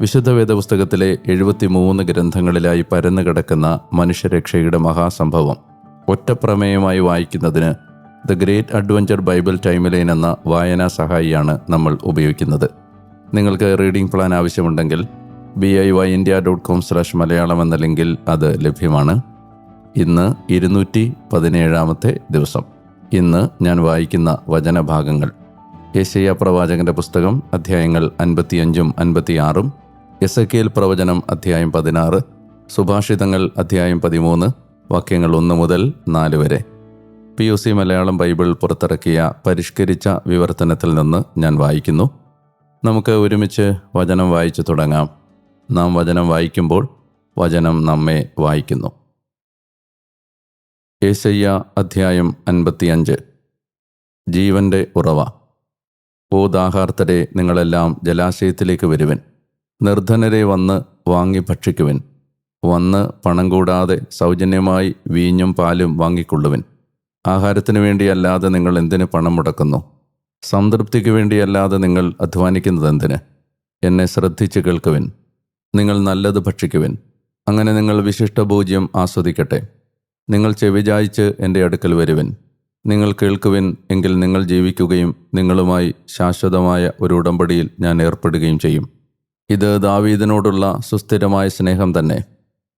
വിശുദ്ധ വേദപുസ്തകത്തിലെ എഴുപത്തിമൂന്ന് ഗ്രന്ഥങ്ങളിലായി പരന്നു കിടക്കുന്ന മനുഷ്യരക്ഷയുടെ മഹാസംഭവം ഒറ്റപ്രമേയമായി വായിക്കുന്നതിന് the great adventure Bible timeline എന്ന വായനാ സഹായിയാണ് നമ്മൾ ഉപയോഗിക്കുന്നത്. നിങ്ങൾക്ക് റീഡിംഗ് പ്ലാൻ ആവശ്യമുണ്ടെങ്കിൽ B I Y India dot com slash Malayalam എന്ന ലിങ്കിൽ അത് ലഭ്യമാണ്. ഇന്ന് ഇരുന്നൂറ്റി പതിനേഴാമത്തെ ദിവസം. ഇന്ന് ഞാൻ വായിക്കുന്ന വചനഭാഗങ്ങൾ. യേശയ്യ പ്രവാചകന്റെ പുസ്തകം അധ്യായങ്ങൾ അൻപത്തിയഞ്ചും അൻപത്തിയാറും എസ് പ്രവചനം അധ്യായം പതിനാറ് സുഭാഷിതങ്ങൾ അധ്യായം പതിമൂന്ന് വാക്യങ്ങൾ ഒന്ന് മുതൽ നാല് വരെ. P U C Malayalam Bible പുറത്തിറക്കിയ പരിഷ്കരിച്ച വിവർത്തനത്തിൽ നിന്ന് ഞാൻ വായിക്കുന്നു. നമുക്ക് ഒരുമിച്ച് വചനം വായിച്ചു തുടങ്ങാം. നാം വചനം വായിക്കുമ്പോൾ വചനം നമ്മെ വായിക്കുന്നു. ഏശയ്യ അധ്യായം അൻപത്തിയഞ്ച്. ജീവന്റെ ഉറവ. ഓ ദാഹാർത്തരെ നിങ്ങളെല്ലാം ജലാശയത്തിലേക്ക് വരുവൻ. നിർധനരെ വന്ന് വാങ്ങി ഭക്ഷിക്കുവിൻ. വന്ന് പണം കൂടാതെ സൗജന്യമായി വീഞ്ഞും പാലും വാങ്ങിക്കൊള്ളുവിൻ. ആഹാരത്തിനു വേണ്ടിയല്ലാതെ നിങ്ങൾ എന്തിന് പണം മുടക്കുന്നു? സംതൃപ്തിക്ക് വേണ്ടിയല്ലാതെ നിങ്ങൾ അധ്വാനിക്കുന്നത് എന്തിന്? എന്നെ ശ്രദ്ധിച്ച് കേൾക്കുവിൻ. നിങ്ങൾ നല്ലത് ഭക്ഷിക്കുവിൻ. അങ്ങനെ നിങ്ങൾ വിശിഷ്ടഭോജ്യം ആസ്വദിക്കട്ടെ. നിങ്ങൾ ചെവിചായിച്ച് എന്റെ അടുക്കൽ വരുവിൻ. നിങ്ങൾ കേൾക്കുവിൻ എങ്കിൽ നിങ്ങൾ ജീവിക്കുകയും നിങ്ങളുമായി ശാശ്വതമായ ഒരു ഉടമ്പടിയിൽ ഞാൻ ഏർപ്പെടുകയും ചെയ്യും. ഇത് ദാവീദിനോടുള്ള സുസ്ഥിരമായ സ്നേഹം തന്നെ.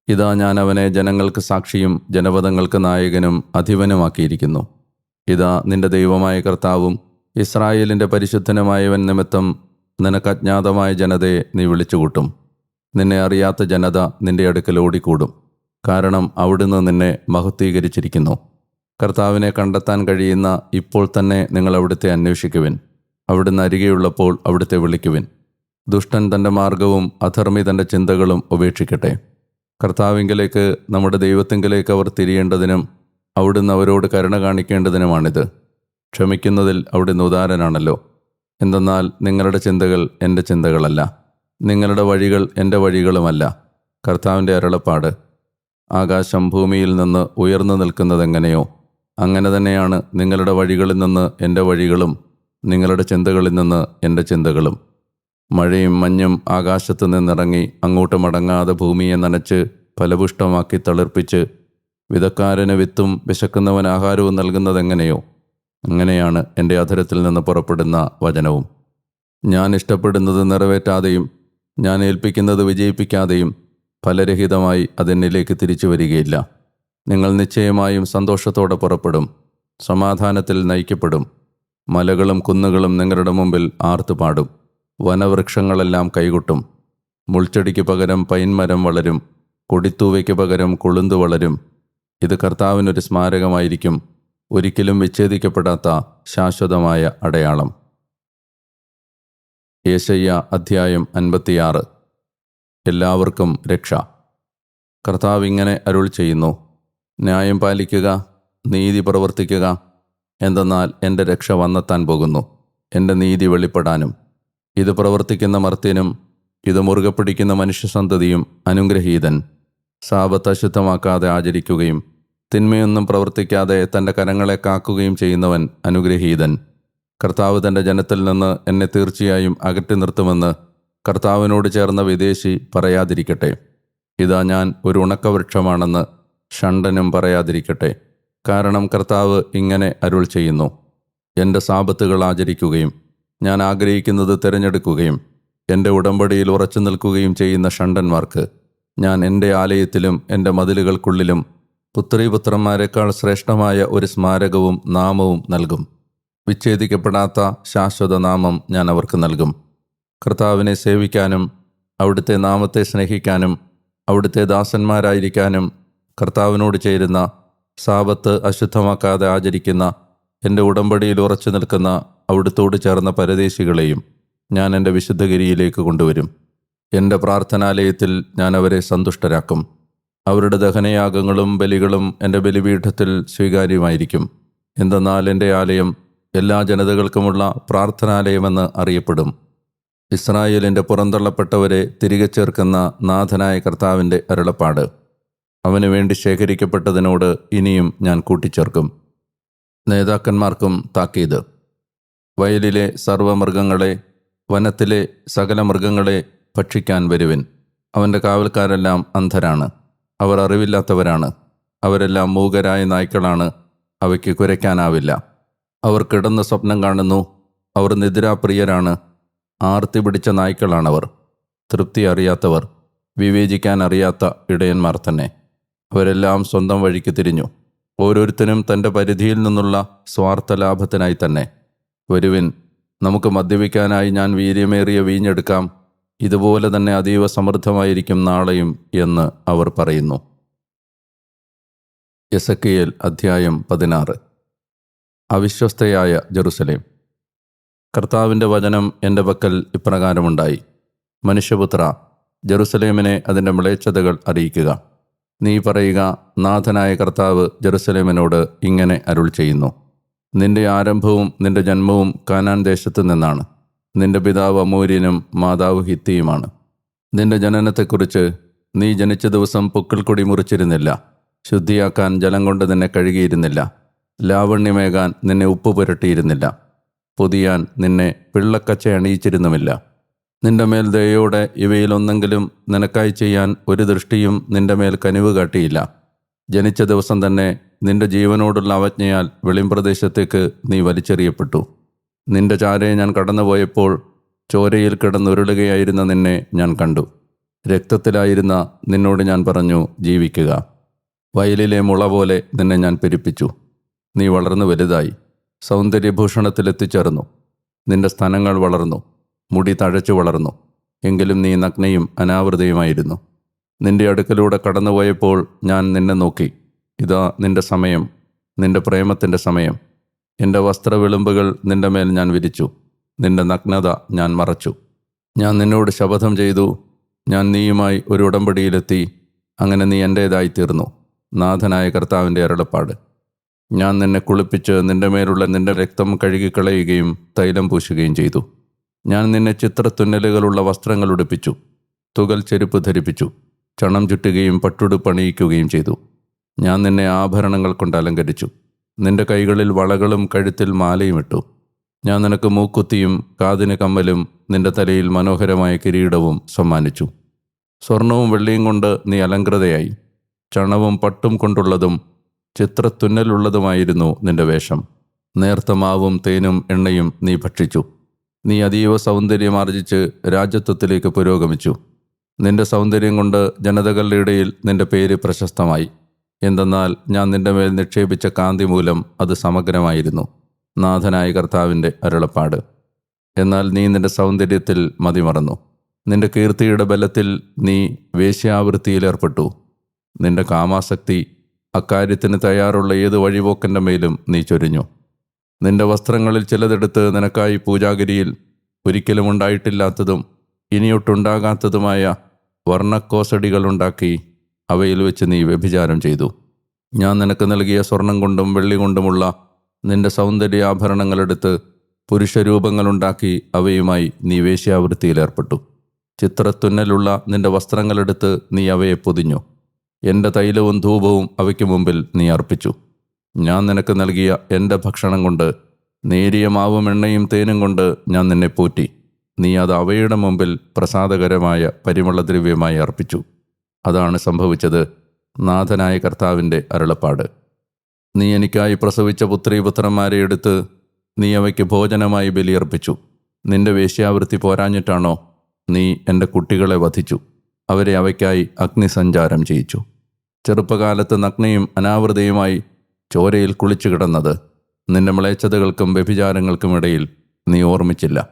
ഇതാ ഞാൻ അവനെ ജനങ്ങൾക്ക് സാക്ഷിയും ജനപദങ്ങൾക്ക് നായകനും അധിപനുമാക്കിയിരിക്കുന്നു. ഇതാ നിന്റെ ദൈവമായ കർത്താവും ഇസ്രായേലിന്റെ പരിശുദ്ധനുമായവൻ നിമിത്തം നിനക്ക് അജ്ഞാതമായ ജനതയെ നീ വിളിച്ചുകൂട്ടും. നിന്നെ അറിയാത്ത ജനത നിന്റെ അടുക്കൽ ഓടിക്കൂടും. കാരണം അവിടുന്ന് നിന്നെ മഹത്വീകരിച്ചിരിക്കുന്നു. കർത്താവിനെ കണ്ടെത്താൻ കഴിയുന്ന ഇപ്പോൾ തന്നെ നിങ്ങൾ അവിടുത്തെ അന്വേഷിക്കുവിൻ. അവിടുന്ന് അരികെയുള്ളപ്പോൾ അവിടുത്തെ വിളിക്കുവിൻ. ദുഷ്ടൻ തന്റെ മാർഗവും അധർമ്മി തന്റെ ചിന്തകളും ഉപേക്ഷിക്കട്ടെ. കർത്താവിങ്കലേക്ക് നമ്മുടെ ദൈവത്തിങ്കലേക്ക് അവർ തിരിയേണ്ടതിനും അവിടുന്ന് അവരോട് കരുണ കാണിക്കേണ്ടതിനുമാണിത്. ക്ഷമിക്കുന്നതിൽ അവിടുന്ന് ഉദാരനാണല്ലോ. എന്തെന്നാൽ നിങ്ങളുടെ ചിന്തകൾ എന്റെ ചിന്തകളല്ല. നിങ്ങളുടെ വഴികൾ എന്റെ വഴികളുമല്ല. കർത്താവിന്റെ അരുളപ്പാട്. ആകാശം ഭൂമിയിൽ നിന്ന് ഉയർന്നു നിൽക്കുന്നതെങ്ങനെയോ അങ്ങനെ തന്നെയാണ് നിങ്ങളുടെ വഴികളിൽ നിന്ന് എന്റെ വഴികളും നിങ്ങളുടെ ചിന്തകളിൽ നിന്ന് എന്റെ ചിന്തകളും. മഴയും മഞ്ഞും ആകാശത്തു നിന്നിറങ്ങി അങ്ങോട്ട് മടങ്ങാതെ ഭൂമിയെ നനച്ച് ഫലപുഷ്ടമാക്കി തളിർപ്പിച്ച് വിതക്കാരന് വിത്തും വിശക്കുന്നവൻ ആഹാരവും നൽകുന്നതെങ്ങനെയോ അങ്ങനെയാണ് എന്റെ അധരത്തിൽ നിന്ന് പുറപ്പെടുന്ന വചനവും. ഞാൻ ഇഷ്ടപ്പെടുന്നത് നിറവേറ്റാതെയും ഞാൻ ഏൽപ്പിക്കുന്നത് വിജയിപ്പിക്കാതെയും ഫലരഹിതമായി അതെന്നിലേക്ക് തിരിച്ചു വരികയില്ല. നിങ്ങൾ നിശ്ചയമായും സന്തോഷത്തോടെ പുറപ്പെടും സമാധാനത്തിൽ നയിക്കപ്പെടും മലകളും കുന്നുകളും നിങ്ങളുടെ മുമ്പിൽ ആർത്തുപാടും. വനവൃക്ഷങ്ങളെല്ലാം കൈകൊട്ടും. മുൾച്ചെടിക്ക് പകരം പൈൻമരം വളരും. കൊടിത്തൂവയ്ക്ക് പകരം കൊളുന്തു വളരും. ഇത് കർത്താവിനൊരു സ്മാരകമായിരിക്കും. ഒരിക്കലും വിച്ഛേദിക്കപ്പെടാത്ത ശാശ്വതമായ അടയാളം. യേശയ്യ അധ്യായം അൻപത്തിയാറ്. എല്ലാവർക്കും രക്ഷ. കർത്താവ് ഇങ്ങനെ അരുൾ ചെയ്യുന്നു. ന്യായം പാലിക്കുക നീതി പ്രവർത്തിക്കുക. എന്തെന്നാൽ എന്റെ രക്ഷ വന്നെത്താൻ പോകുന്നു. എന്റെ നീതി വെളിപ്പെടാനും. ഇത് പ്രവർത്തിക്കുന്ന മർത്യനും ഇത് മുറുകെ പിടിക്കുന്ന മനുഷ്യസന്തതിയും അനുഗ്രഹീതൻ. സാപത്ത് അശുദ്ധമാക്കാതെ ആചരിക്കുകയും തിന്മയൊന്നും പ്രവർത്തിക്കാതെ തന്റെ കരങ്ങളെ കാക്കുകയും ചെയ്യുന്നവൻ അനുഗ്രഹീതൻ. കർത്താവ് തന്റെ ജനത്തിൽ നിന്ന് എന്നെ തീർച്ചയായും അകറ്റി നിർത്തുമെന്ന് കർത്താവിനോട് ചേർന്ന വിദേശി പറയാതിരിക്കട്ടെ. ഇതാ ഞാൻ ഒരു ഉണക്കവൃക്ഷമാണെന്ന് ഷണ്ടനും പറയാതിരിക്കട്ടെ. കാരണം കർത്താവ് ഇങ്ങനെ അരുൾ ചെയ്യുന്നു. എന്റെ സാപത്തുകൾ ആചരിക്കുകയും ഞാൻ ആഗ്രഹിക്കുന്നത് തിരഞ്ഞെടുക്കുകയും എന്റെ ഉടമ്പടിയിൽ ഉറച്ചു നിൽക്കുകയും ചെയ്യുന്ന ഷണ്ടന്മാർക്ക് ഞാൻ എന്റെ ആലയത്തിലും എന്റെ മതിലുകൾക്കുള്ളിലും പുത്രീപുത്രന്മാരെക്കാൾ ശ്രേഷ്ഠമായ ഒരു സ്മാരകവും നാമവും നൽകും. വിച്ഛേദിക്കപ്പെടാത്ത ശാശ്വത നാമം ഞാൻ അവർക്ക് നൽകും. കർത്താവിനെ സേവിക്കാനും അവിടുത്തെ നാമത്തെ സ്നേഹിക്കാനും അവിടുത്തെ ദാസന്മാരായിരിക്കാനും കർത്താവിനോട് ചേരുന്ന സാപത്ത് അശുദ്ധമാക്കാതെ ആചരിക്കുന്ന എന്റെ ഉടമ്പടിയിൽ ഉറച്ചു നിൽക്കുന്ന അവിടുത്തോട് ചേർന്ന പരദേശികളെയും ഞാൻ എന്റെ വിശുദ്ധഗിരിയിലേക്ക് കൊണ്ടുവരും. എന്റെ പ്രാർത്ഥനാലയത്തിൽ ഞാൻ അവരെ സന്തുഷ്ടരാക്കും. അവരുടെ ദഹനയാഗങ്ങളും ബലികളും എന്റെ ബലിപീഠത്തിൽ സ്വീകാര്യമായിരിക്കും. എന്തെന്നാൽ എന്റെ ആലയം എല്ലാ ജനതകൾക്കുമുള്ള പ്രാർത്ഥനാലയമെന്ന് അറിയപ്പെടും. ഇസ്രായേലിന്റെ പുറന്തള്ളപ്പെട്ടവരെ തിരികെ ചേർക്കുന്ന നാഥനായ കർത്താവിന്റെ അരുളപ്പാട്. അവന് വേണ്ടി ശേഖരിക്കപ്പെട്ടതിനോട് ഇനിയും ഞാൻ കൂട്ടിച്ചേർക്കും. നേതാക്കന്മാർക്കും താക്കീത്. വയലിലെ സർവമൃഗങ്ങളെ വനത്തിലെ സകല മൃഗങ്ങളെ ഭക്ഷിക്കാൻ വരുവിൻ. അവന്റെ കാവൽക്കാരെല്ലാം അന്ധരാണ്. അവർ അറിവില്ലാത്തവരാണ്. അവരെല്ലാം മൂകരായ നായ്ക്കളാണ്. അവയ്ക്ക് കുരയ്ക്കാനാവില്ല. അവർ കിടന്ന സ്വപ്നം കാണുന്നു. അവർ നിദ്രാപ്രിയരാണ്. ആർത്തി പിടിച്ച നായ്ക്കളാണവർ. തൃപ്തി അറിയാത്തവർ. വിവേചിക്കാൻ അറിയാത്ത ഇടയന്മാർ തന്നെ. അവരെല്ലാം സ്വന്തം വഴിക്ക് തിരിഞ്ഞു. ഓരോരുത്തരും തന്റെ പരിധിയിൽ നിന്നുള്ള സ്വാർത്ഥ ലാഭത്തിനായി തന്നെ. ഒരുവിൻ നമുക്ക് മദ്യപിക്കാനായി ഞാൻ വീര്യമേറിയ വീഞ്ഞെടുക്കാം. ഇതുപോലെ തന്നെ അതീവ സമൃദ്ധമായിരിക്കും നാളെയും എന്ന് അവർ പറയുന്നു. എസക്കിയേൽ അധ്യായം പതിനാറ്. അവിശ്വസ്തയായ ജെറുസലേം. കർത്താവിന്റെ വചനം എന്റെ പക്കൽ ഇപ്രകാരമുണ്ടായി. മനുഷ്യപുത്ര ജെറുസലേമിനെ അതിന്റെ മ്ലേച്ഛതകൾ അറിയിക്കുക. നീ പറയുക നാഥനായ കർത്താവ് ജെറുസലേമിനോട് ഇങ്ങനെ അരുൾ ചെയ്യുന്നു. നിന്റെ ആരംഭവും നിന്റെ ജന്മവും കാനാൻ ദേശത്ത് നിന്നാണ്. നിന്റെ പിതാവ് അമൂര്യനും മാതാവ് ഹിത്തിയുമാണ്. നിന്റെ ജനനത്തെക്കുറിച്ച് നീ ജനിച്ച ദിവസം പൊക്കിൾക്കൊടി മുറിച്ചിരുന്നില്ല. ശുദ്ധിയാക്കാൻ ജലം കൊണ്ട് നിന്നെ കഴുകിയിരുന്നില്ല. ലാവണ്യമേകാൻ നിന്നെ ഉപ്പ് പുരട്ടിയിരുന്നില്ല പൊതിയാൻ നിന്നെ പിള്ളക്കച്ച അണിയിച്ചിരുന്നുമില്ല നിന്റെ മേൽ ദയോടെ ഇവയിലൊന്നെങ്കിലും നിനക്കായി ചെയ്യാൻ ഒരു ദൃഷ്ടിയും നിന്റെ മേൽ കനിവ് കാട്ടിയില്ല. ജനിച്ച ദിവസം തന്നെ നിന്റെ ജീവനോടുള്ള അവജ്ഞയാൽ വെളിമ്പ്രദേശത്തേക്ക് നീ വലിച്ചെറിയപ്പെട്ടു. നിന്റെ ചാരയെ ഞാൻ കടന്നുപോയപ്പോൾ ചോരയിൽ കിടന്നുരുളുകയായിരുന്ന നിന്നെ ഞാൻ കണ്ടു. രക്തത്തിലായിരുന്ന നിന്നോട് ഞാൻ പറഞ്ഞു ജീവിക്കുക. വയലിലെ മുള പോലെ നിന്നെ ഞാൻ പെരുപ്പിച്ചു. നീ വളർന്നു വലുതായി. സൗന്ദര്യഭൂഷണത്തിലെത്തിച്ചേർന്നു. നിന്റെ സ്ഥലങ്ങൾ വളർന്നു. മുടി തഴച്ചു വളർന്നു. എങ്കിലും നീ നഗ്നയും അനാവൃതയുമായിരുന്നു. നിന്റെ അടുക്കലൂടെ കടന്നുപോയപ്പോൾ ഞാൻ നിന്നെ നോക്കി. ഇതാ നിന്റെ സമയം. നിന്റെ പ്രേമത്തിന്റെ സമയം. എന്റെ വസ്ത്രവിളുമ്പുകൾ നിന്റെ മേൽ ഞാൻ വിരിച്ചു. നിന്റെ നഗ്നത ഞാൻ മറച്ചു. ഞാൻ നിന്നോട് ശപഥം ചെയ്തു. ഞാൻ നീയുമായി ഒരു ഉടമ്പടിയിലെത്തി. അങ്ങനെ നീ എന്റേതായി തീർന്നു. നാഥനായ കർത്താവിന്റെ അരുളപ്പാട്. ഞാൻ നിന്നെ കുളിപ്പിച്ച് നിന്റെ മേലുള്ള നിന്റെ രക്തം കഴുകിക്കളയുകയും തൈലം പൂശുകയും ചെയ്തു. ഞാൻ നിന്നെ ചിത്രത്തുന്നലുകളുള്ള വസ്ത്രങ്ങൾ ഉടുപ്പിച്ചു. തുകൽ ചെരുപ്പ് ധരിപ്പിച്ചു. ചണം ചുറ്റുകയും പട്ടുടുപ്പണിയിക്കുകയും ചെയ്തു. ഞാൻ നിന്നെ ആഭരണങ്ങൾ കൊണ്ട് അലങ്കരിച്ചു. നിന്റെ കൈകളിൽ വളകളും കഴുത്തിൽ മാലയും ഇട്ടു. ഞാൻ നിനക്ക് മൂക്കുത്തിയും കാതിന് കമ്മലും നിന്റെ തലയിൽ മനോഹരമായ കിരീടവും സമ്മാനിച്ചു. സ്വർണവും വെള്ളിയും കൊണ്ട് നീ അലങ്കൃതയായി ചണവും പട്ടും കൊണ്ടുള്ളതും ചിത്രത്തുന്നലുള്ളതുമായിരുന്നു നിന്റെ വേഷം. നേർത്ത മാവും തേനും എണ്ണയും നീ ഭക്ഷിച്ചു. നീ അതീവ സൗന്ദര്യം ആർജിച്ച് രാജ്യത്വത്തിലേക്ക് പുരോഗമിച്ചു. നിന്റെ സൗന്ദര്യം കൊണ്ട് ജനതകളുടെ ഇടയിൽ നിന്റെ പേര് പ്രശസ്തമായി. എന്തെന്നാൽ ഞാൻ നിന്റെ മേൽ നിക്ഷേപിച്ച കാന്തി മൂലം അത് സമഗ്രമായിരുന്നു. നാഥനായ കർത്താവിന്റെ അരുളപ്പാട്. എന്നാൽ നീ നിന്റെ സൗന്ദര്യത്തിൽ മതിമറന്നു. നിന്റെ കീർത്തിയുടെ ബലത്തിൽ നീ വേശ്യാവൃത്തിയിലേർപ്പെട്ടു നിന്റെ കാമാസക്തി അക്കാര്യത്തിന് തയ്യാറുള്ള ഏത് വഴിപോക്കന്റെ മേലും നീ ചൊരിഞ്ഞു. നിന്റെ വസ്ത്രങ്ങളിൽ ചിലതെടുത്ത് നിനക്കായി പൂജാഗിരിയിൽ ഒരിക്കലും ഉണ്ടായിട്ടില്ലാത്തതും ഇനിയൊട്ടുണ്ടാകാത്തതുമായ വർണക്കോസടികളുണ്ടാക്കി അവയിൽ വെച്ച് നീ വ്യഭിചാരം ചെയ്തു. ഞാൻ നിനക്ക് നൽകിയ സ്വർണം കൊണ്ടും വെള്ളി കൊണ്ടുമുള്ള നിന്റെ സൗന്ദര്യാഭരണങ്ങളെടുത്ത് പുരുഷരൂപങ്ങളുണ്ടാക്കി അവയുമായി നീ വേശ്യാവൃത്തിയിലേർപ്പെട്ടു ചിത്രത്തുന്നലുള്ള നിന്റെ വസ്ത്രങ്ങളെടുത്ത് നീ അവയെ പൊതിഞ്ഞു. എന്റെ തൈലവും ധൂപവും അവയ്ക്ക് മുമ്പിൽ നീ അർപ്പിച്ചു. ഞാൻ നിനക്ക് നൽകിയ എന്റെ ഭക്ഷണം കൊണ്ട് നേരിയ മാവും എണ്ണയും തേനും കൊണ്ട് ഞാൻ നിന്നെ പോറ്റി. നീ അത് അവയുടെ മുമ്പിൽ പ്രസാദകരമായ പരിമളദ്രവ്യമായി അർപ്പിച്ചു. അതാണ് സംഭവിച്ചത് നാഥനായ കർത്താവിന്റെ അരുളപ്പാട്. നീ എനിക്കായി പ്രസവിച്ച പുത്രീപുത്രന്മാരെ എടുത്ത് നീ അവയ്ക്ക് ഭോജനമായി ബലിയർപ്പിച്ചു. നിന്റെ വേശ്യാവൃത്തി പോരാഞ്ഞിട്ടാണോ നീ എന്റെ കുട്ടികളെ വധിച്ചു? അവരെ അവയ്ക്കായി അഗ്നിസഞ്ചാരം ചെയ്യിച്ചു. ചെറുപ്പകാലത്ത് നഗ്നയും അനാവൃതയുമായി ചോരയിൽ കുളിച്ചു കിടന്നത് നിന്റെ മ്ലേച്ഛതകൾക്കും വ്യഭിചാരങ്ങൾക്കും ഇടയിൽ നീ ഓർമ്മിച്ചില്ല.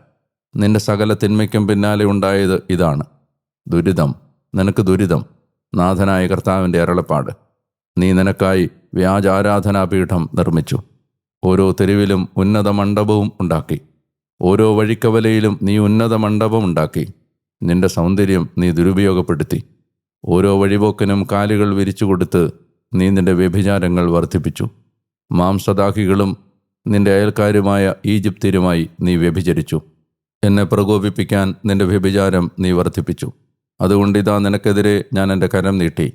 നിന്റെ സകല തിന്മയ്ക്കും പിന്നാലെ ഉണ്ടായത് ഇതാണ്. ദുരിതം നിനക്ക് ദുരിതം നാഥനായ കർത്താവിന്റെ അരളപ്പാട്. നീ നിനക്കായി വ്യാജാരാധനാപീഠം നിർമ്മിച്ചു. ഓരോ തെരുവിലും ഉന്നത മണ്ഡപവും ഉണ്ടാക്കി. ഓരോ വഴിക്കവലയിലും നീ ഉന്നത മണ്ഡപം ഉണ്ടാക്കി. നിന്റെ സൗന്ദര്യം നീ ദുരുപയോഗപ്പെടുത്തി. ഓരോ വഴിപോക്കനും കാലുകൾ വിരിച്ചു കൊടുത്ത് നീ നിന്റെ വ്യഭിചാരങ്ങൾ വർദ്ധിപ്പിച്ചു. മാംസദാഹികളും നിന്റെ അയൽക്കാരുമായ ഈജിപ്തിരുമായി നീ വ്യഭിചരിച്ചു. എന്നെ പ്രകോപിപ്പിക്കാൻ നിന്റെ വ്യഭിചാരം നീ വർദ്ധിപ്പിച്ചു. അതുകൊണ്ട് ഇതാ നിനക്കെതിരെ ഞാൻ എന്റെ കരം നീട്ടി.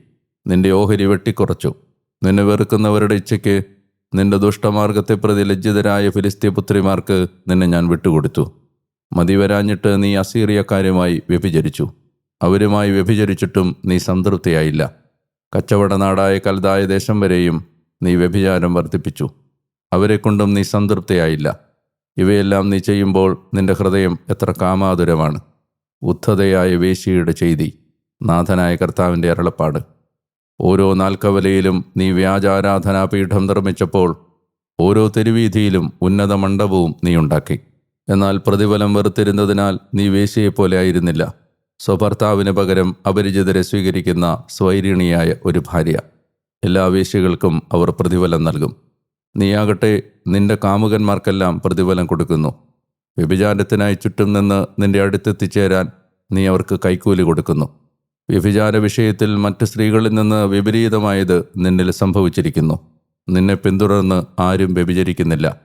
നിന്റെ ഓഹരി വെട്ടിക്കുറച്ചു. നിന്നെ വെറുക്കുന്നവരുടെ ഇച്ഛയ്ക്ക് നിന്റെ ദുഷ്ടമാർഗത്തെ പ്രതി ലജ്ജിതരായ ഫിലിസ്തീ പുത്രിമാർക്ക് നിന്നെ ഞാൻ വിട്ടുകൊടുത്തു. മതിവരാഞ്ഞിട്ട് നീ അസീറിയക്കാരുമായി വ്യഭിചരിച്ചു. അവരുമായി വ്യഭിചരിച്ചിട്ടും നീ സംതൃപ്തിയായില്ല. കച്ചവട നാടായ കൽതായ ദേശം വരെയും നീ വ്യഭിചാരം വർദ്ധിപ്പിച്ചു. അവരെക്കൊണ്ടും നീ സംതൃപ്തിയായില്ല. ഇവയെല്ലാം നീ ചെയ്യുമ്പോൾ നിന്റെ ഹൃദയം എത്ര കാമാതുരമാണ് ഉദ്ധതയായ വേശിയുടെ ചെയ്തി നാഥനായ കർത്താവിന്റെ അരളപ്പാട്. ഓരോ നാൽക്കവലയിലും നീ വ്യാജാരാധനാപീഠം നിർമ്മിച്ചപ്പോൾ ഓരോ തെരുവീതിയിലും ഉന്നത മണ്ഡപവും നീ ഉണ്ടാക്കി. എന്നാൽ പ്രതിഫലം വെറുത്തിരുന്നതിനാൽ നീ വേശിയെപ്പോലെ ആയിരുന്നില്ല. സ്വഭർത്താവിന് പകരം അപരിചിതരെ സ്വീകരിക്കുന്ന സ്വൈരിണിയായ ഒരു ഭാര്യ. എല്ലാ വേശ്യകൾക്കും അവർ പ്രതിഫലം നൽകും. നീയാകട്ടെ നിന്റെ കാമുകന്മാർക്കെല്ലാം പ്രതിഫലം കൊടുക്കുന്നു. വ്യഭിചാരത്തിനായി ചുറ്റും നിന്ന് നിന്റെ അടുത്തെത്തിച്ചേരാൻ നീ അവർക്ക് കൈക്കൂലി കൊടുക്കുന്നു. വ്യഭിചാര വിഷയത്തിൽ മറ്റ് സ്ത്രീകളിൽ നിന്ന് വിപരീതമായത് നിന്നിൽ സംഭവിച്ചിരിക്കുന്നു. നിന്നെ പിന്തുടർന്ന് ആരും വ്യഭിചരിക്കുന്നില്ല.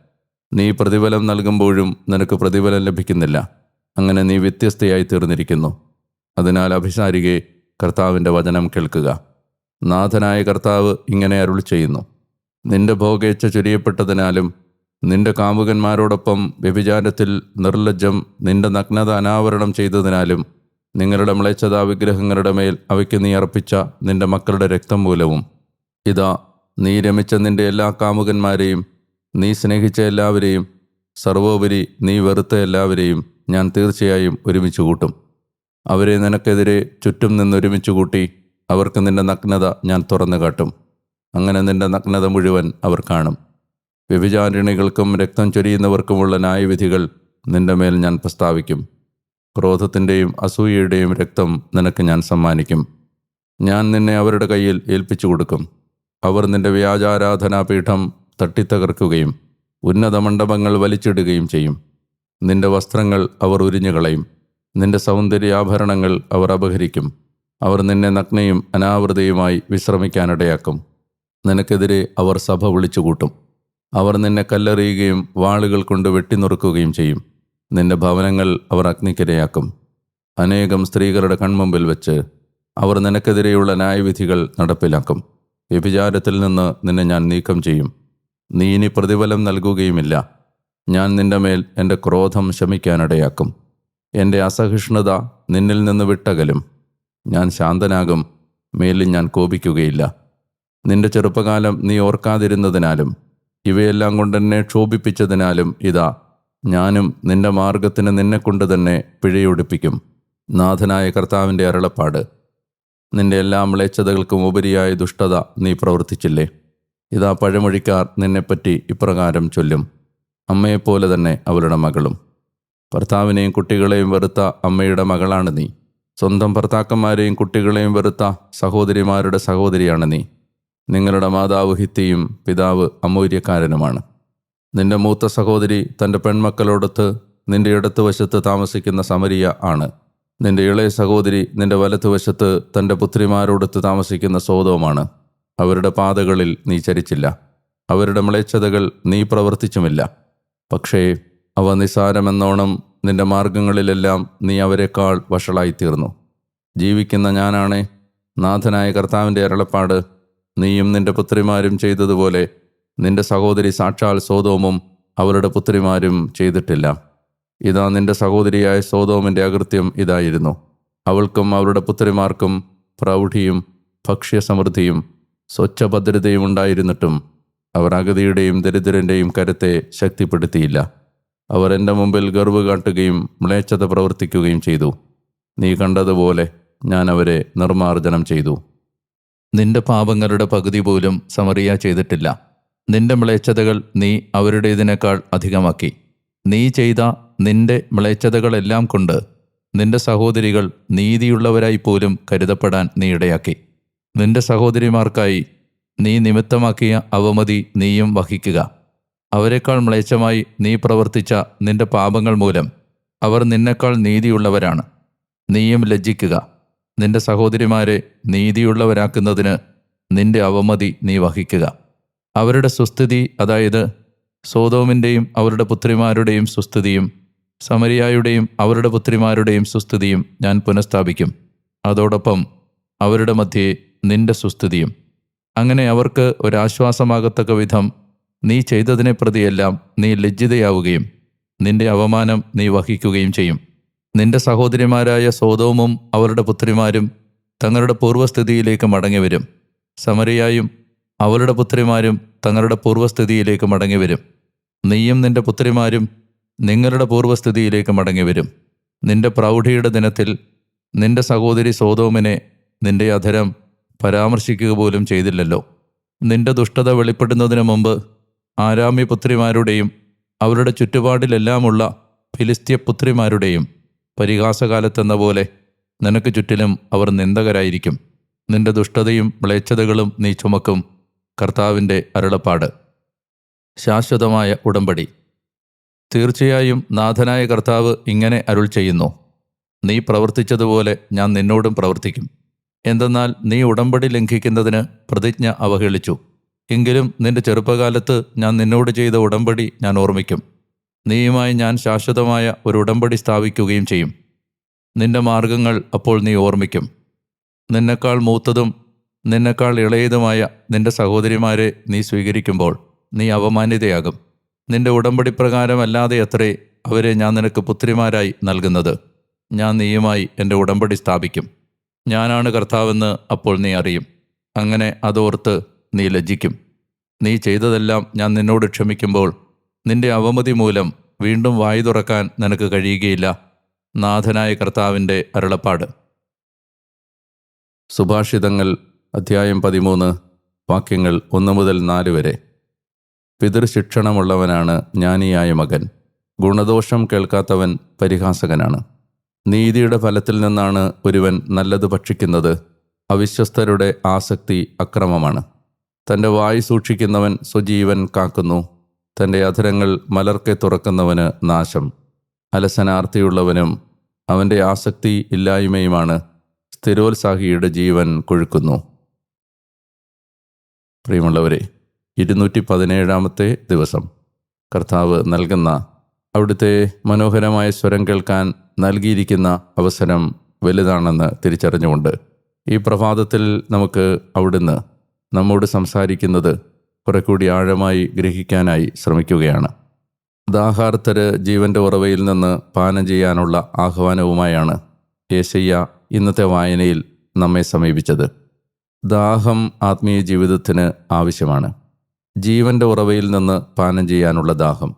നീ പ്രതിഫലം നൽകുമ്പോഴും നിനക്ക് പ്രതിഫലം ലഭിക്കുന്നില്ല. അങ്ങനെ നീ വ്യത്യസ്തയായി തീർന്നിരിക്കുന്നു. അതിനാൽ അഭിസാരികെ കർത്താവിന്റെ വചനം കേൾക്കുക. നാഥനായ കർത്താവ് ഇങ്ങനെ അരുൾ ചെയ്യുന്നു. നിന്റെ ഭോഗേച്ഛ ചൊരിയപ്പെട്ടതിനാലും നിന്റെ കാമുകന്മാരോടൊപ്പം വ്യഭിചാരത്തിൽ നിർലജ്ജം നിന്റെ നഗ്നത അനാവരണം ചെയ്തതിനാലും നിങ്ങളുടെ മ്ലേച്ഛതാ വിഗ്രഹങ്ങളുടെ മേൽ അവയ്ക്ക് നീ അർപ്പിച്ച നിന്റെ മക്കളുടെ രക്തം മൂലവും. ഇതാ നീ രമിച്ച നിന്റെ എല്ലാ കാമുകന്മാരെയും നീ സ്നേഹിച്ച എല്ലാവരെയും സർവോപരി നീ വെറുത്ത എല്ലാവരെയും ഞാൻ തീർച്ചയായും ഒരുമിച്ച് കൂട്ടും. അവരെ നിനക്കെതിരെ ചുറ്റും നിന്നൊരുമിച്ച് കൂട്ടി അവർക്ക് നിന്റെ നഗ്നത ഞാൻ തുറന്നു കാട്ടും. അങ്ങനെ നിന്റെ നഗ്നത മുഴുവൻ അവർ കാണും. വ്യഭിചാരിണികൾക്കും രക്തം ചൊരിയുന്നവർക്കുമുള്ള ന്യായവിധികൾ നിന്റെ മേൽ ഞാൻ പ്രസ്താവിക്കും. ക്രോധത്തിന്റെയും അസൂയയുടെയും രക്തം നിനക്ക് ഞാൻ സമ്മാനിക്കും. ഞാൻ നിന്നെ അവരുടെ കയ്യിൽ ഏൽപ്പിച്ചു കൊടുക്കും. അവർ നിന്റെ വ്യാജാരാധനാപീഠം തട്ടിത്തകർക്കുകയും ഉന്നത മണ്ഡപങ്ങൾ വലിച്ചിടുകയും ചെയ്യും. നിന്റെ വസ്ത്രങ്ങൾ അവർ ഉരിഞ്ഞുകളയും. നിന്റെ സൗന്ദര്യാഭരണങ്ങൾ അവർ അപഹരിക്കും. അവർ നിന്നെ നഗ്നയും അനാവൃതയുമായി വിശ്രമിക്കാനിടയാക്കും. നിനക്കെതിരെ അവർ സഭ വിളിച്ചുകൂട്ടും. അവർ നിന്നെ കല്ലെറിയുകയും വാളുകൾ കൊണ്ട് വെട്ടിനുറുക്കുകയും ചെയ്യും. നിന്റെ ഭവനങ്ങൾ അവർ അഗ്നിക്കിരയാക്കും. അനേകം സ്ത്രീകളുടെ കൺമുമ്പിൽ വെച്ച് അവർ നിനക്കെതിരെയുള്ള ന്യായവിധികൾ നടപ്പിലാക്കും. വ്യഭിചാരത്തിൽ നിന്ന് നിന്നെ ഞാൻ നീക്കം ചെയ്യും. നീ ഇനി പ്രതിഫലം നൽകുകയുമില്ല. ഞാൻ നിന്റെ മേൽ എന്റെ ക്രോധം ശമിക്കാനിടയാക്കും. എന്റെ അസഹിഷ്ണുത നിന്നിൽ നിന്ന് വിട്ടകലും. ഞാൻ ശാന്തനാകും മേലിൽ ഞാൻ കോപിക്കുകയില്ല. നിന്റെ ചെറുപ്പകാലം നീ ഓർക്കാതിരുന്നതിനാലും ഇവയെല്ലാം കൊണ്ടെന്നെ ക്ഷോഭിപ്പിച്ചതിനാലും ഇതാ ഞാനും നിന്റെ മാർഗത്തിന് നിന്നെക്കൊണ്ട് തന്നെ പിഴയൊടിപ്പിക്കും. നാഥനായ കർത്താവിന്റെ അരുളപ്പാട്. നിന്റെ എല്ലാ മ്ലേച്ഛതകൾക്കും ഉപരിയായ ദുഷ്ടത നീ പ്രവർത്തിച്ചില്ലേ? ഇതാ പഴമൊഴിക്കാർ നിന്നെപ്പറ്റി ഇപ്രകാരം ചൊല്ലും. അമ്മയെപ്പോലെ തന്നെ അവളുടെ മകളും. ഭർത്താവിനെയും കുട്ടികളെയും വെറുത്ത അമ്മയുടെ മകളാണ് നീ. സ്വന്തം ഭർത്താക്കന്മാരെയും കുട്ടികളെയും വെറുത്ത സഹോദരിമാരുടെ സഹോദരിയാണ് നീ. നിങ്ങളുടെ മാതാവ് ഹിത്തിയും പിതാവ് അമൂര്യക്കാരനുമാണ്. നിന്റെ മൂത്ത സഹോദരി തന്റെ പെൺമക്കളോടൊത്ത് നിന്റെ ഇടത്തുവശത്ത് താമസിക്കുന്ന സമരിയ ആണ്. നിന്റെ ഇളയ സഹോദരി നിന്റെ വലത്തുവശത്ത് തന്റെ പുത്രിമാരോടൊത്ത് താമസിക്കുന്ന സോതവുമാണ് അവരുടെ പാതകളിൽ നീ ചരിച്ചില്ല. അവരുടെ മ്ലേച്ഛതകൾ നീ പ്രവർത്തിച്ചുമില്ല. പക്ഷേ അവ നിസാരമെന്നോണം നിന്റെ മാർഗങ്ങളിലെല്ലാം നീ അവരെക്കാൾ വഷളായിത്തീർന്നു. ജീവിക്കുന്ന ഞാനാണേ നാഥനായ കർത്താവിന്റെ അരളപ്പാട്. നീയും നിന്റെ പുത്രിമാരും ചെയ്തതുപോലെ നിന്റെ സഹോദരി സാക്ഷാൽ സോതോമും അവരുടെ പുത്രിമാരും ചെയ്തിട്ടില്ല. ഇതാ നിന്റെ സഹോദരിയായ സോതോമിന്റെ അകൃത്യം ഇതായിരുന്നു. അവൾക്കും അവരുടെ പുത്രിമാർക്കും പ്രൗഢിയും ഭക്ഷ്യസമൃദ്ധിയും സ്വച്ഛഭദ്രതയും ഉണ്ടായിരുന്നിട്ടും അവർ അഗതിയുടെയും ദരിദ്രന്റെയും കരത്തെ ശക്തിപ്പെടുത്തിയില്ല. അവർ എന്റെ മുമ്പിൽ ഗർവ് കാട്ടുകയും മ്ലേച്ഛത പ്രവർത്തിക്കുകയും ചെയ്തു. നീ കണ്ടതുപോലെ ഞാൻ അവരെ നിർമാർജനം ചെയ്തു. നിന്റെ പാപങ്ങളുടെ പകുതി പോലും സമറിയ ചെയ്തിട്ടില്ല. നിന്റെ മ്ലേച്ഛതകൾ നീ അവരുടേതിനേക്കാൾ അധികമാക്കി. നീ ചെയ്ത നിന്റെ മ്ലേച്ഛതകളെല്ലാം കൊണ്ട് നിന്റെ സഹോദരികൾ നീതിയുള്ളവരായി പോലും കരുതപ്പെടാൻ നീ ഇടയാക്കി. നിന്റെ സഹോദരിമാർക്കായി നീ നിമിത്തമാക്കിയ അവമതി നീയും വഹിക്കുക. അവരെക്കാൾ മ്ലേച്ഛമായി നീ പ്രവർത്തിച്ച നിന്റെ പാപങ്ങൾ മൂലം അവർ നിന്നെക്കാൾ നീതിയുള്ളവരാണ്. നീയും ലജ്ജിക്കുക. നിന്റെ സഹോദരിമാരെ നീതിയുള്ളവരാക്കുന്നതിന് നിന്റെ അവമതി നീ വഹിക്കുക. അവരുടെ സുസ്ഥിതി അതായത് സോതോമിന്റെയും അവരുടെ പുത്രിമാരുടെയും സുസ്ഥിതിയും സമരിയായുടെയും അവരുടെ പുത്രിമാരുടെയും സുസ്ഥിതിയും ഞാൻ പുനഃസ്ഥാപിക്കും. അതോടൊപ്പം അവരുടെ മധ്യേ നിന്റെ സുസ്ഥിതിയും. അങ്ങനെ അവർക്ക് ഒരാശ്വാസമാകത്തക്ക വിധം നീ ചെയ്തതിനെ പ്രതിയെല്ലാം നീ ലജ്ജിതയാവുകയും നിന്റെ അവമാനം നീ വഹിക്കുകയും ചെയ്യും. നിന്റെ സഹോദരിമാരായ സോതോമും അവരുടെ പുത്രിമാരും തങ്ങളുടെ പൂർവസ്ഥിതിയിലേക്ക് മടങ്ങിവരും. സമരിയായും അവരുടെ പുത്രിമാരും തങ്ങളുടെ പൂർവസ്ഥിതിയിലേക്ക് മടങ്ങിവരും. നീയും നിന്റെ പുത്രിമാരും നിങ്ങളുടെ പൂർവസ്ഥിതിയിലേക്ക് മടങ്ങിവരും. നിന്റെ പ്രൗഢിയുടെ ദിനത്തിൽ നിന്റെ സഹോദരി സോതോമിനെ നിന്റെ അധരം പരാമർശിക്കുക പോലും ചെയ്തില്ലല്ലോ. നിന്റെ ദുഷ്ടത വെളിപ്പെടുന്നതിന് മുമ്പ് ആരാമ്യ പുത്രിമാരുടെയും അവരുടെ ചുറ്റുപാടിലെല്ലാമുള്ള ഫിലിസ്തീയ പുത്രിമാരുടെയും പരിഹാസകാലത്തെന്ന പോലെ നിനക്ക് ചുറ്റിലും അവർ നിന്ദകരായിരിക്കും. നിന്റെ ദുഷ്ടതയും മ്ലേച്ഛതകളും നീ ചുമക്കും. കർത്താവിന്റെ അരുളപ്പാട്. ശാശ്വതമായ ഉടമ്പടി. തീർച്ചയായും നാഥനായ കർത്താവ് ഇങ്ങനെ അരുൾ ചെയ്യുന്നു. നീ പ്രവർത്തിച്ചതുപോലെ ഞാൻ നിന്നോടും പ്രവർത്തിക്കും. എന്തെന്നാൽ നീ ഉടമ്പടി ലംഘിക്കുന്നതിന് പ്രതിജ്ഞ അവഹേളിച്ചു. എങ്കിലും നിന്റെ ചെറുപ്പകാലത്ത് ഞാൻ നിന്നോട് ചെയ്ത ഉടമ്പടി ഞാൻ ഓർമ്മിക്കും. നീയുമായി ഞാൻ ശാശ്വതമായ ഒരു ഉടമ്പടി സ്ഥാപിക്കുകയും ചെയ്യും. നിന്റെ മാർഗങ്ങൾ അപ്പോൾ നീ ഓർമ്മിക്കും. നിന്നെക്കാൾ മൂത്തതും നിന്നെക്കാൾ ഇളയതുമായ നിന്റെ സഹോദരിമാരെ നീ സ്വീകരിക്കുമ്പോൾ നീ അവമാനിതയാകും നിന്റെ ഉടമ്പടി പ്രകാരമല്ലാതെ അത്രേ അവരെ ഞാൻ നിനക്ക് പുത്രിമാരായി നൽകുന്നത്. ഞാൻ നീയുമായി എന്റെ ഉടമ്പടി സ്ഥാപിക്കും. ഞാനാണ് കർത്താവെന്ന് അപ്പോൾ നീ അറിയും. അങ്ങനെ അതോർത്ത് നീ ലജ്ജിക്കും. നീ ചെയ്തതെല്ലാം ഞാൻ നിന്നോട് ക്ഷമിക്കുമ്പോൾ നിന്റെ അവമതി മൂലം വീണ്ടും വായി തുറക്കാൻ നിനക്ക് കഴിയുകയില്ല. നാഥനായ കർത്താവിന്റെ അരുളപ്പാട്. സുഭാഷിതങ്ങൾ അധ്യായം പതിമൂന്ന് വാക്യങ്ങൾ ഒന്ന് മുതൽ നാല് വരെ. പിതൃശിക്ഷണമുള്ളവനാണ് ജ്ഞാനിയായ മകൻ. ഗുണദോഷം കേൾക്കാത്തവൻ പരിഹാസകനാണ്. നീതിയുടെ ഫലത്തിൽ നിന്നാണ് ഒരുവൻ നല്ലത് ഭക്ഷിക്കുന്നത്. അവിശ്വസ്തരുടെ ആസക്തി അക്രമമാണ്. തന്റെ വായു സൂക്ഷിക്കുന്നവൻ സ്വജീവൻ കാക്കുന്നു. തന്റെ അധരങ്ങൾ മലർക്കെ തുറക്കുന്നവന് നാശം. അലസനാർത്തിയുള്ളവനും അവന്റെ ആസക്തി ഇല്ലായ്മയുമാണ്. സ്ഥിരോത്സാഹിയുടെ ജീവൻ കൊഴുക്കുന്നു. പ്രിയമുള്ളവരെ ഇരുന്നൂറ്റി പതിനേഴാമത്തെ ദിവസം. കർത്താവ് നൽകുന്ന അവിടുത്തെ മനോഹരമായ സ്വരം കേൾക്കാൻ നൽകിയിരിക്കുന്ന അവസരം വലുതാണെന്ന് തിരിച്ചറിഞ്ഞുകൊണ്ട് ഈ പ്രഭാതത്തിൽ നമുക്ക് അവിടുന്ന് നമ്മോട് സംസാരിക്കുന്നത് കുറെ കൂടി ആഴമായി ഗ്രഹിക്കാനായി ശ്രമിക്കുകയാണ്. ദാഹാർത്തര് ജീവന്റെ ഉറവയിൽ നിന്ന് പാനം ചെയ്യാനുള്ള ആഹ്വാനവുമായാണ് യേശയ്യ ഇന്നത്തെ വായനയിൽ നമ്മെ സമീപിച്ചത്. ദാഹം ആത്മീയ ജീവിതത്തിന് ആവശ്യമാണ്. ജീവന്റെ ഉറവയിൽ നിന്ന് പാനം ചെയ്യാനുള്ള ദാഹം.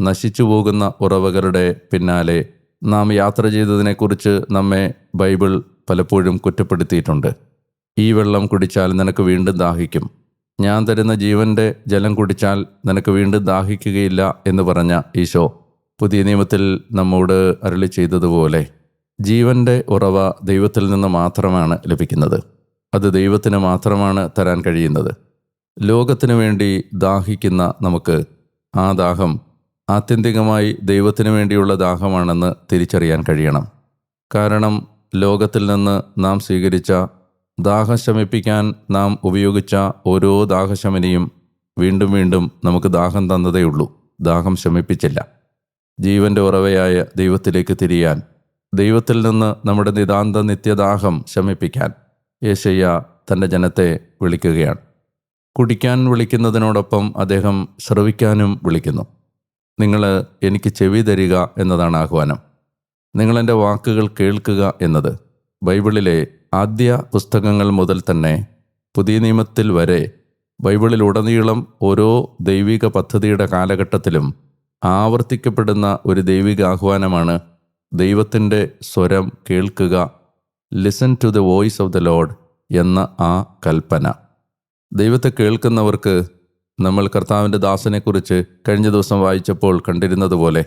നശിച്ചു പോകുന്ന ഉറവകളുടെ പിന്നാലെ നാം യാത്ര ചെയ്തതിനെക്കുറിച്ച് നമ്മെ ബൈബിൾ പലപ്പോഴും കുറ്റപ്പെടുത്തിയിട്ടുണ്ട്. ഈ വെള്ളം കുടിച്ചാൽ നിനക്ക് വീണ്ടും ദാഹിക്കും. ഞാൻ തരുന്ന ജീവന്റെ ജലം കുടിച്ചാൽ നിനക്ക് വീണ്ടും ദാഹിക്കുകയില്ല എന്ന് പറഞ്ഞ ഈശോ പുതിയ നിയമത്തിൽ നമ്മോട് അരളി ചെയ്തതുപോലെ ജീവന്റെ ഉറവ ദൈവത്തിൽ നിന്ന് മാത്രമാണ് ലഭിക്കുന്നത്. അത് ദൈവത്തിന് മാത്രമാണ് തരാൻ കഴിയുന്നത്. ലോകത്തിനു വേണ്ടി ദാഹിക്കുന്ന നമുക്ക് ആ ദാഹം ആത്യന്തികമായി ദൈവത്തിനു വേണ്ടിയുള്ള ദാഹമാണെന്ന് തിരിച്ചറിയാൻ കഴിയണം. കാരണം ലോകത്തിൽ നിന്ന് നാം സ്വീകരിച്ച ദാഹം ശമിപ്പിക്കാൻ നാം ഉപയോഗിച്ച ഓരോ ദാഹശമനിയും വീണ്ടും വീണ്ടും നമുക്ക് ദാഹം തന്നതേയുള്ളൂ ദാഹം ശമിപ്പിച്ചില്ല. ജീവന്റെ ഉറവയായ ദൈവത്തിലേക്ക് തിരിയാൻ ദൈവത്തിൽ നിന്ന് നമ്മുടെ നിതാന്ത നിത്യദാഹം ശമിപ്പിക്കാൻ യേശയ്യ തന്റെ ജനത്തെ വിളിക്കുകയാണ്. കുടിക്കാൻ വിളിക്കുന്നതിനോടൊപ്പം അദ്ദേഹം ശ്രവിക്കാനും വിളിക്കുന്നു. നിങ്ങൾ എനിക്ക് ചെവി തരിക എന്നതാണ് ആഹ്വാനം. നിങ്ങളെന്റെ വാക്കുകൾ കേൾക്കുക എന്നത് ബൈബിളിലെ ആദ്യ പുസ്തകങ്ങൾ മുതൽ തന്നെ പുതിയ നിയമത്തിൽ വരെ ബൈബിളിലുടനീളം ഓരോ ദൈവിക പദ്ധതിയുടെ കാലഘട്ടത്തിലും ആവർത്തിക്കപ്പെടുന്ന ഒരു ദൈവിക ആഹ്വാനമാണ് ദൈവത്തിന്റെ സ്വരം കേൾക്കുക listen to the voice of the lord എന്ന ആ കൽപ്പന. ദൈവത്തെ കേൾക്കുന്നവർക്ക് നമ്മൾ കർത്താവിന്റെ ദാസനെക്കുറിച്ച് കഴിഞ്ഞ ദിവസം വായിച്ചപ്പോൾ കണ്ടിരുന്നതുപോലെ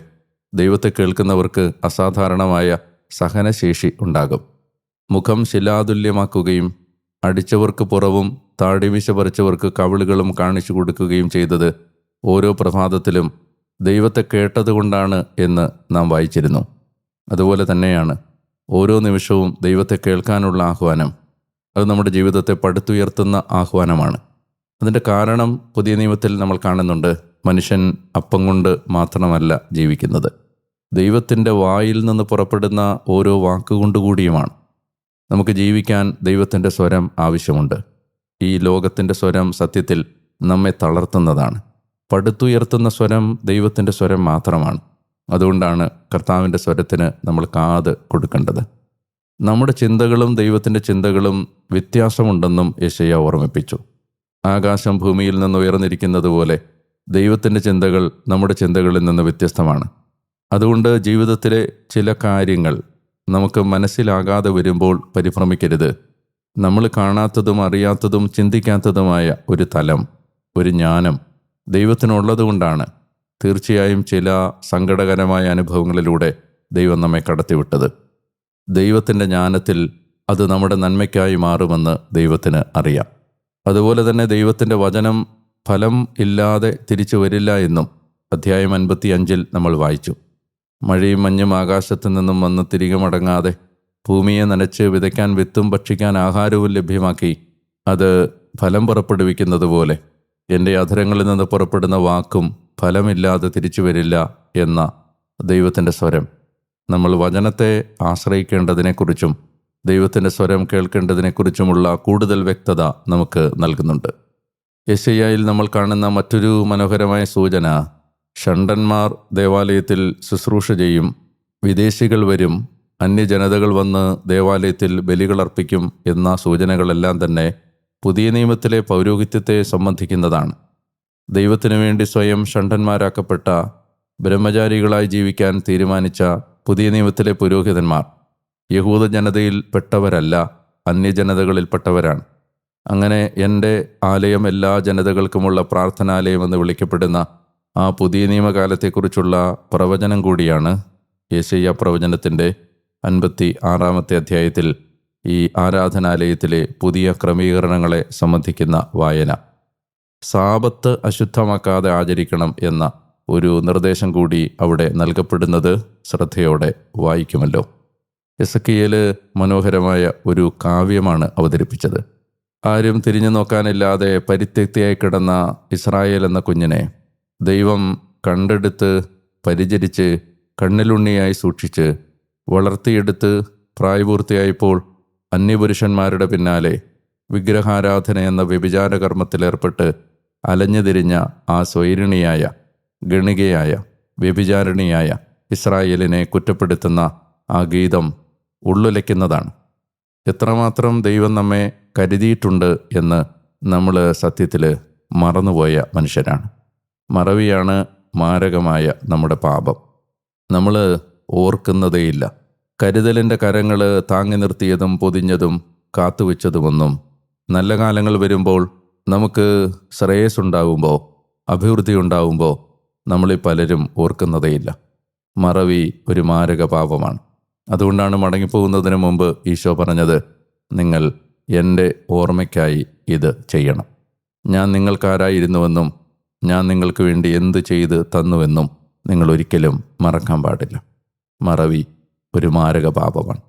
ദൈവത്തെ കേൾക്കുന്നവർക്ക് അസാധാരണമായ സഹനശേഷി ഉണ്ടാകും. മുഖം ശിലാതുല്യമാക്കുകയും അടിച്ചവർക്ക് പുറവും താടിവിശ പറിച്ചവർക്ക് കവിളുകളും കാണിച്ചു കൊടുക്കുകയും ചെയ്തത് ഓരോ പ്രഭാതത്തിലും ദൈവത്തെ കേട്ടതുകൊണ്ടാണ് എന്ന് നാം വായിച്ചിരുന്നു. അതുപോലെ തന്നെയാണ് ഓരോ നിമിഷവും ദൈവത്തെ കേൾക്കാനുള്ള ആഹ്വാനം. അത് നമ്മുടെ ജീവിതത്തെ പടുത്തുയർത്തുന്ന ആഹ്വാനമാണ്. അതിന്റെ കാരണം പുതിയ നിയമത്തിൽ നമ്മൾ കാണുന്നുണ്ട്. മനുഷ്യൻ അപ്പം കൊണ്ട് മാത്രമല്ല ജീവിക്കുന്നത്. ദൈവത്തിന്റെ വായിൽ നിന്ന് പുറപ്പെടുന്ന ഓരോ വാക്കുകൊണ്ടുകൂടിയുമാണ്. നമുക്ക് ജീവിക്കാൻ ദൈവത്തിന്റെ സ്വരം ആവശ്യമുണ്ട്. ഈ ലോകത്തിന്റെ സ്വരം സത്യത്തിൽ നമ്മെ തളർത്തുന്നതാണ്. പടുത്തുയർത്തുന്ന സ്വരം ദൈവത്തിന്റെ സ്വരം മാത്രമാണ്. അതുകൊണ്ടാണ് കർത്താവിന്റെ സ്വരത്തിന് നമ്മൾ കാത് കൊടുക്കേണ്ടത്. നമ്മുടെ ചിന്തകളും ദൈവത്തിന്റെ ചിന്തകളും വ്യത്യാസമുണ്ടെന്നും യശയ്യ ഓർമ്മിപ്പിച്ചു. ആകാശം ഭൂമിയിൽ നിന്ന് ഉയർന്നിരിക്കുന്നത് പോലെ ദൈവത്തിന്റെ ചിന്തകൾ നമ്മുടെ ചിന്തകളിൽ നിന്ന് വ്യത്യസ്തമാണ്. അതുകൊണ്ട് ജീവിതത്തിലെ ചില കാര്യങ്ങൾ നമുക്ക് മനസ്സിലാകാതെ വരുമ്പോൾ പരിഭ്രമിക്കരുത്. നമ്മൾ കാണാത്തതും അറിയാത്തതും ചിന്തിക്കാത്തതുമായ ഒരു തലം ഒരു ജ്ഞാനം ദൈവത്തിനുള്ളതുകൊണ്ടാണ് തീർച്ചയായും ചില സങ്കടകരമായ അനുഭവങ്ങളിലൂടെ ദൈവം നമ്മെ കടത്തിവിട്ടത്. ദൈവത്തിന്റെ ജ്ഞാനത്തിൽ അത് നമ്മുടെ നന്മയ്ക്കായി മാറുമെന്ന് ദൈവത്തിന് അറിയാം. അതുപോലെ തന്നെ ദൈവത്തിന്റെ വചനം ഫലം ഇല്ലാതെ തിരിച്ചു വരില്ല എന്നും അധ്യായം അൻപത്തി അഞ്ചിൽ നമ്മൾ വായിച്ചു. മഴയും മഞ്ഞും ആകാശത്തു നിന്നും വന്ന് തിരികെ മടങ്ങാതെ ഭൂമിയെ നനച്ച് വിതയ്ക്കാൻ വിത്തും ഭക്ഷിക്കാൻ ആഹാരവും ലഭ്യമാക്കി. അത് ഫലം പുറപ്പെടുവിക്കുന്നത് പോലെ എന്റെ അധരങ്ങളിൽ നിന്ന് പുറപ്പെടുന്ന വാക്കും ഫലമില്ലാതെ തിരിച്ചു വരില്ല എന്ന ദൈവത്തിന്റെ സ്വരം. നമ്മൾ വചനത്തെ ആശ്രയിക്കേണ്ടതിനെക്കുറിച്ചും ദൈവത്തിന്റെ സ്വരം കേൾക്കേണ്ടതിനെക്കുറിച്ചുമുള്ള കൂടുതൽ വ്യക്തത നമുക്ക് നൽകുന്നുണ്ട്. യശയ്യായിൽ നമ്മൾ കാണുന്ന മറ്റൊരു മനോഹരമായ സൂചന ഷണ്ടന്മാർ ദേവാലയത്തിൽ ശുശ്രൂഷ ചെയ്യും. വിദേശികൾ വരും. അന്യജനതകൾ വന്ന് ദേവാലയത്തിൽ ബലികളർപ്പിക്കും എന്ന സൂചനകളെല്ലാം തന്നെ പുതിയ നിയമത്തിലെ പൗരോഹിത്യത്തെ സംബന്ധിക്കുന്നതാണ്. ദൈവത്തിനു വേണ്ടി സ്വയം ഷണ്ടന്മാരാക്കപ്പെട്ട ബ്രഹ്മചാരികളായി ജീവിക്കാൻ തീരുമാനിച്ച പുതിയ നിയമത്തിലെ പുരോഹിതന്മാർ യഹൂദ ജനതയിൽ പെട്ടവരല്ല അന്യജനതകളിൽപ്പെട്ടവരാണ്. അങ്ങനെ എന്റെ ആലയം എല്ലാ ജനതകൾക്കുമുള്ള പ്രാർത്ഥനാലയം എന്ന് വിളിക്കപ്പെടുന്ന ആ പുതിയ നിയമകാലത്തെക്കുറിച്ചുള്ള പ്രവചനം കൂടിയാണ് യേശയ്യ പ്രവചനത്തിന്റെ അൻപത്തി ആറാമത്തെ അധ്യായത്തിൽ ഈ ആരാധനാലയത്തിലെ പുതിയ ക്രമീകരണങ്ങളെ സംബന്ധിക്കുന്ന വായന. സാപത്ത് അശുദ്ധമാക്കാതെ ആചരിക്കണം എന്ന ഒരു നിർദ്ദേശം കൂടി അവിടെ നൽകപ്പെടുന്നത് ശ്രദ്ധയോടെ വായിക്കുമല്ലോ. എസ് കെയിൽ മനോഹരമായ ഒരു കാവ്യമാണ് അവതരിപ്പിച്ചത്. ആരും തിരിഞ്ഞു നോക്കാനില്ലാതെ പരിത്യക്തിയായി കിടന്ന ഇസ്രായേൽ എന്ന കുഞ്ഞിനെ ദൈവം കണ്ടെടുത്ത് പരിചരിച്ച് കണ്ണിലുണ്ണിയായി സൂക്ഷിച്ച് വളർത്തിയെടുത്ത് പ്രായപൂർത്തിയായപ്പോൾ അന്യപുരുഷന്മാരുടെ പിന്നാലെ വിഗ്രഹാരാധന എന്ന വ്യഭിചാര കർമ്മത്തിലേർപ്പെട്ട് അലഞ്ഞുതിരിഞ്ഞ ആ സ്വൈരിണിയായ ഗണികയായ വ്യഭിചാരിണിയായ ഇസ്രായേലിനെ കുറ്റപ്പെടുത്തുന്ന ആ ഗീതം ഉള്ളുലയ്ക്കുന്നതാണ്. എത്രമാത്രം ദൈവം നമ്മെ കരുതിയിട്ടുണ്ട് എന്ന് നമ്മൾ സത്യത്തിൽ മറന്നുപോയ മനുഷ്യരാണ്. മറവിയാണ് മാരകമായ നമ്മുടെ പാപം. നമ്മൾ ഓർക്കുന്നതേയില്ല. കരുതലിന്റെ കരങ്ങൾ താങ്ങി നിർത്തിയതും പൊതിഞ്ഞതും കാത്തുവെച്ചതുമൊന്നും നല്ല കാലങ്ങൾ വരുമ്പോൾ നമുക്ക് ശ്രേയസ്സുണ്ടാകുമ്പോൾ അഭിവൃദ്ധി ഉണ്ടാകുമ്പോൾ നമ്മളിൽ പലരും ഓർക്കുന്നതേയില്ല. മറവി ഒരു മാരക പാപമാണ്. അതുകൊണ്ടാണ് മടങ്ങിപ്പോകുന്നതിന് മുമ്പ് ഈശോ പറഞ്ഞത് നിങ്ങൾ എന്റെ ഓർമ്മയ്ക്കായി ഇത് ചെയ്യണം. ഞാൻ നിങ്ങൾക്കാരായിരുന്നുവെന്നും ഞാൻ നിങ്ങൾക്ക് വേണ്ടി എന്ത് ചെയ്ത് തന്നുവെന്നും നിങ്ങൾ ഒരിക്കലും മറക്കാൻ പാടില്ല. മറവി ഒരു മാരക പാപമാണ്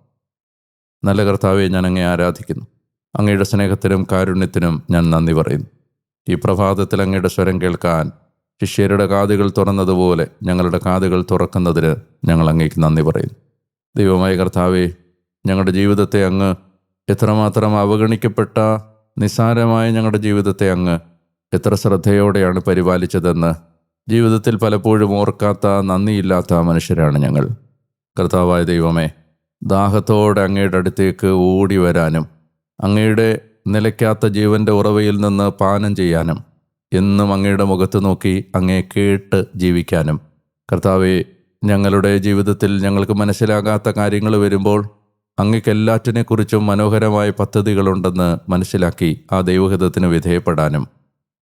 നല്ല കർത്താവെ ഞാൻ അങ്ങേ ആരാധിക്കുന്നു. അങ്ങയുടെ സ്നേഹത്തിനും കാരുണ്യത്തിനും ഞാൻ നന്ദി പറയുന്നു. ഈ പ്രഭാതത്തിൽ അങ്ങയുടെ സ്വരം കേൾക്കാൻ ശിഷ്യരുടെ കാതുകൾ തുറന്നതുപോലെ ഞങ്ങളുടെ കാതുകൾ തുറക്കുന്നതിന് ഞങ്ങൾ അങ്ങേക്ക് നന്ദി പറയുന്നു. ദൈവമായ കർത്താവെ ഞങ്ങളുടെ ജീവിതത്തെ അങ്ങ് എത്രമാത്രം അവഗണിക്കപ്പെട്ട നിസ്സാരമായ ഞങ്ങളുടെ ജീവിതത്തെ അങ്ങ് എത്ര ശ്രദ്ധയോടെയാണ് പരിപാലിച്ചതെന്ന് ജീവിതത്തിൽ പലപ്പോഴും ഓർക്കാത്ത നന്ദിയില്ലാത്ത മനുഷ്യരാണ് ഞങ്ങൾ. കർത്താവായ ദൈവമേ ദാഹത്തോടെ അങ്ങയുടെ അടുത്തേക്ക് ഓടി വരാനും അങ്ങയുടെ നിലയ്ക്കാത്ത ജീവന്റെ ഉറവയിൽ നിന്ന് പാനം ചെയ്യാനും എന്നും അങ്ങയുടെ മുഖത്ത് നോക്കി അങ്ങേ കേട്ട് ജീവിക്കാനും. കർത്താവെ ഞങ്ങളുടെ ജീവിതത്തിൽ ഞങ്ങൾക്ക് മനസ്സിലാകാത്ത കാര്യങ്ങൾ വരുമ്പോൾ അങ്ങക്ക് എല്ലാറ്റിനെക്കുറിച്ചും മനോഹരമായ പദ്ധതികളുണ്ടെന്ന് മനസ്സിലാക്കി ആ ദൈവഹിതത്തിന് വിധേയപ്പെടാനും.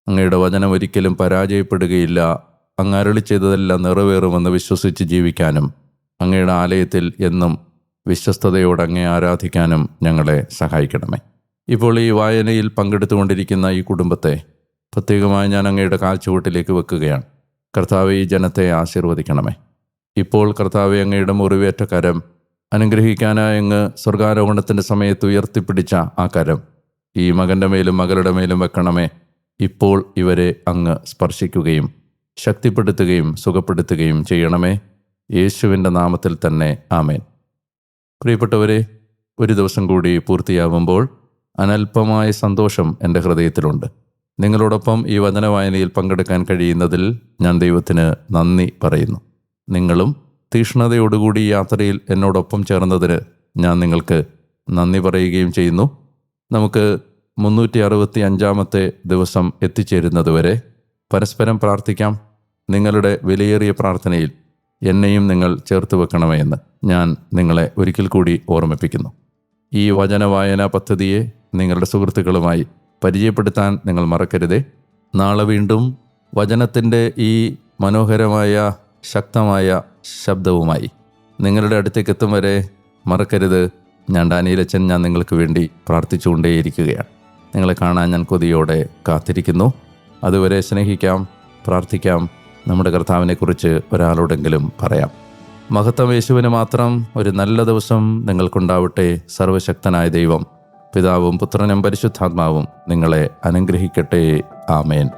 അങ്ങയുടെ വചനം ഒരിക്കലും പരാജയപ്പെടുകയില്ല. അങ്ങ് അരുളി ചെയ്തതെല്ലാം നിറവേറുമെന്ന് വിശ്വസിച്ച് ജീവിക്കാനും അങ്ങയുടെ ആലയത്തിൽ എന്നും വിശ്വസ്തയോടെ അങ്ങേ ആരാധിക്കാനും ഞങ്ങളെ സഹായിക്കണമേ. ഇപ്പോൾ ഈ വായനയിൽ പങ്കെടുത്തുകൊണ്ടിരിക്കുന്ന ഈ കുടുംബത്തെ പ്രത്യേകമായി ഞാൻ അങ്ങയുടെ കാൽച്ചുവട്ടിലേക്ക് വെക്കുകയാണ്. കർത്താവ് ഈ ജനത്തെ ആശീർവദിക്കണമേ. ഇപ്പോൾ കർത്താവ് അങ്ങയുടെ മുറിവേറ്റ കരം അനുഗ്രഹിക്കാനായി അങ്ങ് സ്വർഗാരോഹണത്തിന്റെ സമയത്ത് ഉയർത്തിപ്പിടിച്ച ആ കരം ഈ മകന്റെ മേലും മകളുടെ മേലും വെക്കണമേ. ഇപ്പോൾ ഇവരെ അങ്ങ് സ്പർശിക്കുകയും ശക്തിപ്പെടുത്തുകയും സുഖപ്പെടുത്തുകയും ചെയ്യണമേ. യേശുവിന്റെ നാമത്തിൽ തന്നെ ആമേൻ. പ്രിയപ്പെട്ടവരെ ഒരു ദിവസം കൂടി പൂർത്തിയാവുമ്പോൾ അനൽപമായ സന്തോഷം എന്റെ ഹൃദയത്തിലുണ്ട്. നിങ്ങളോടൊപ്പം ഈ വചനവായനയിൽ പങ്കെടുക്കാൻ കഴിയുന്നതിൽ ഞാൻ ദൈവത്തിന് നന്ദി പറയുന്നു. നിങ്ങളും തീഷ്ണതയോടുകൂടി ഈ യാത്രയിൽ എന്നോടൊപ്പം ചേർന്നതിന് ഞാൻ നിങ്ങൾക്ക് നന്ദി പറയുകയും ചെയ്യുന്നു. നമുക്ക് മുന്നൂറ്റി അറുപത്തി അഞ്ചാമത്തെ ദിവസം എത്തിച്ചേരുന്നതുവരെ പരസ്പരം പ്രാർത്ഥിക്കാം. നിങ്ങളുടെ വിലയേറിയ പ്രാർത്ഥനയിൽ എന്നെയും നിങ്ങൾ ചേർത്ത് വെക്കണമേ എന്ന് ഞാൻ നിങ്ങളെ ഒരിക്കൽ കൂടി ഓർമ്മിപ്പിക്കുന്നു. ഈ വചനവായന പദ്ധതിയെ നിങ്ങളുടെ സുഹൃത്തുക്കളുമായി പരിചയപ്പെടുത്താൻ നിങ്ങൾ മറക്കരുതേ. നാളെ വീണ്ടും വചനത്തിന്റെ ഈ മനോഹരമായ ശക്തമായ ശബ്ദവുമായി നിങ്ങളുടെ അടുത്തേക്ക് എത്തും വരെ മറക്കരുത്. ഞാൻ ഡാനിയിലച്ചൻ ഞാൻ നിങ്ങൾക്ക് വേണ്ടി പ്രാർത്ഥിച്ചുകൊണ്ടേയിരിക്കുകയാണ്. നിങ്ങളെ കാണാൻ ഞാൻ കൊതിയോടെ കാത്തിരിക്കുന്നു. അതുവരെ സ്നേഹിക്കാം പ്രാർത്ഥിക്കാം. നമ്മുടെ കർത്താവിനെക്കുറിച്ച് ഒരാളോടെങ്കിലും പറയാം. മഹത്വം യേശുവിന് മാത്രം ഒരു നല്ല ദിവസം നിങ്ങൾക്കുണ്ടാവട്ടെ സർവശക്തനായ ദൈവം. പിതാവും പുത്രനും പരിശുദ്ധാത്മാവും നിങ്ങളെ അനുഗ്രഹിക്കട്ടെ. ആമേൻ.